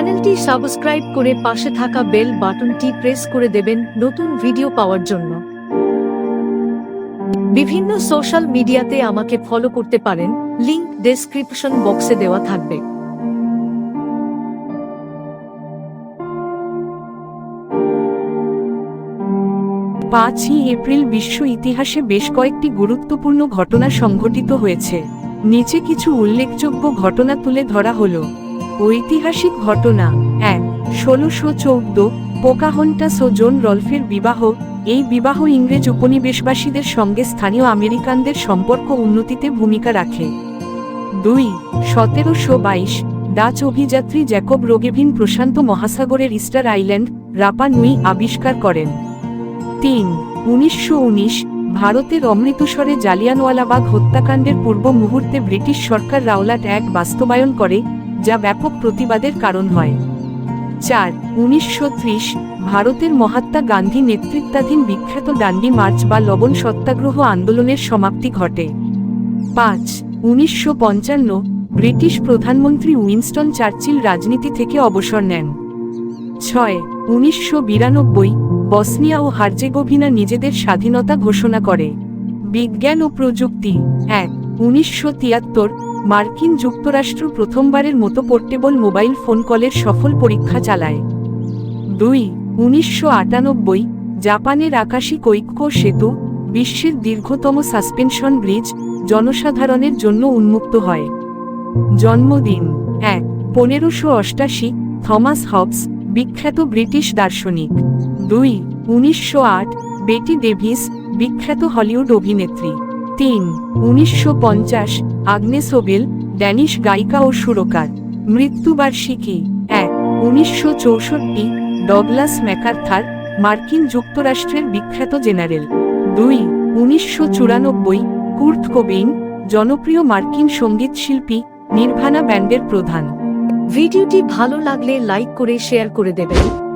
চ্যানেলটি সাবস্ক্রাইব করে পাশে থাকা বেল বাটনটি প্রেস করে দেবেন নতুন ভিডিও পাওয়ার জন্য। বিভিন্ন সোশ্যাল মিডিয়াতে আমাকে ফলো করতে পারেন, লিংক ডেসক্রিপশন বক্সে দেওয়া থাকবে। পাঁচই এপ্রিল বিশ্ব ইতিহাসে বেশ কয়েকটি গুরুত্বপূর্ণ ঘটনা সংঘটিত হয়েছে। নিচে কিছু উল্লেখযোগ্য ঘটনা তুলে ধরা হলো। ঐতিহাসিক ঘটনা, এক, ষোলোশো চৌদ্দ পোকাহন্টাস ও জোন রলফের বিবাহ, এই বিবাহ ইংরেজ উপনিবেশবাসীদের সঙ্গে স্থানীয় আমেরিকানদের সম্পর্ক উন্নতিতে ভূমিকা রাখে। দুই, সতেরোশো বাইশ, ডাচ অভিযাত্রী জ্যাকব রোগেভিন প্রশান্ত মহাসাগরের ইস্টার আইল্যান্ড, রাপা নুই আবিষ্কার করেন। তিন, উনিশশো উনিশ, ভারতের অমৃতসরে জালিয়ানওয়ালাবাগ হত্যাকাণ্ডের পূর্ব মুহূর্তে ব্রিটিশ সরকার রাওলাট এক বাস্তবায়ন করে যা ব্যাপক প্রতিবাদের কারণ হয়। চার, উনিশশো ভারতের মহাত্মা গান্ধী নেতৃত্বাধীন বিখ্যাত ডান্ডি মার্চ বা লবণ সত্যাগ্রহ আন্দোলনের সমাপ্তি ঘটে। পাঁচ, উনিশশো ব্রিটিশ প্রধানমন্ত্রী উইনস্টন চার্চিল রাজনীতি থেকে অবসর নেন। ছয়, উনিশশো বসনিয়া ও হার্জেগোভিনা নিজেদের স্বাধীনতা ঘোষণা করে। বিজ্ঞান ও প্রযুক্তি। এক, উনিশশো মার্কিন যুক্তরাষ্ট্র প্রথমবারের মতো পোর্টেবল মোবাইল ফোন কলের সফল পরীক্ষা চালায়। দুই, উনিশশো আটানব্বই, জাপানের আকাশিক কৈক্য সেতু, বিশ্বের দীর্ঘতম সাসপেনশন ব্রিজ, জনসাধারণের জন্য উন্মুক্ত হয়। জন্মদিন, এক, পনেরোশো অষ্টাশি, থমাস হবস, বিখ্যাত ব্রিটিশ দার্শনিক। দুই, উনিশশো আট, বেটি ডেভিস, বিখ্যাত হলিউড অভিনেত্রী। তিন, উনিশশো পঞ্চাশ আগ্নেস ওবেল ড্যানিশ গায়িকা ও সুরকার। মৃত্যুবার্ষিকী, এক, উনিশশো চৌষট্টি, ডগলাস ম্যাকার্থার, মার্কিন যুক্তরাষ্ট্রের বিখ্যাত জেনারেল। দুই, উনিশশো চুরানব্বই কুর্ট কোবেইন জনপ্রিয় মার্কিন সংগীত শিল্পী, নির্ভানা ব্যান্ডের প্রধান। ভিডিওটি ভালো লাগলে লাইক করে শেয়ার করে দেবেন।